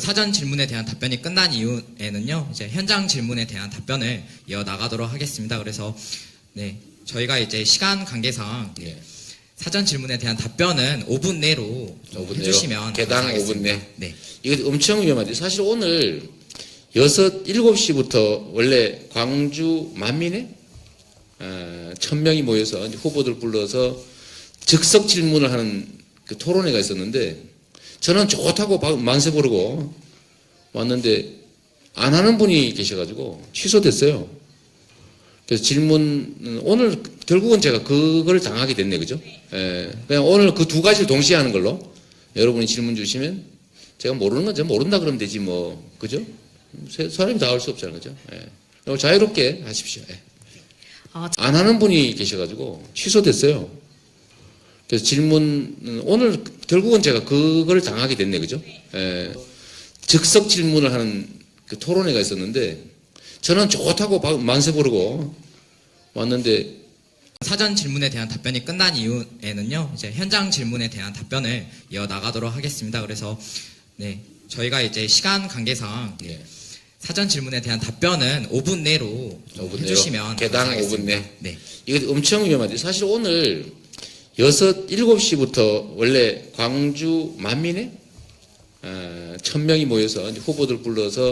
사전 질문에 대한 답변이 끝난 이후에는요, 이제 현장 질문에 대한 답변을 이어 나가도록 하겠습니다. 그래서 네, 저희가 이제 시간 관계상 예. 사전 질문에 대한 답변은 5분 내로 좀 5분 내로? 해주시면 개당 감사하겠습니다. 5분 내? 네. 이거 엄청 위험하죠. 사실 오늘 여섯 일곱 시부터 원래 광주 만민에 어, 천 명이 모여서 이제 후보들 불러서 즉석 질문을 하는 그 토론회가 있었는데 저는 좋다고 바- 만세 부르고 왔는데 안 하는 분이 계셔가지고 취소됐어요. 그래서 질문 오늘 결국은 제가 그걸 당하게 됐네, 그죠? 예, 그냥 오늘 그 두 가지를 동시에 하는 걸로 여러분이 질문 주시면 제가 모르는 건 제가 모른다 그러면 되지 뭐 그죠? 세- 사람이 다 할 수 없잖아요, 그죠? 예. 자유롭게 하십시오. 예. 아, 안 하는 분이 계셔가지고 취소됐어요. 그래서 질문 오늘 결국은 제가 그걸 당하게 됐네, 그죠? 예. 즉석 질문을 하는 그 토론회가 있었는데 저는 좋다고 바- 만세 부르고 왔는데 사전 질문에 대한 답변이 끝난 이후에는요, 이제 현장 질문에 대한 답변을 이어 나가도록 하겠습니다. 그래서 네, 저희가 이제 시간 관계상 예. 사전 질문에 대한 답변은 5분 내로 좀 5분 내로? 해주시면 개당 감사하겠습니다. 5분 내? 네. 이거 엄청 위험하죠. 사실 오늘 여섯 일곱 시부터 원래 광주 만민에 어, 천 명이 모여서 후보들 불러서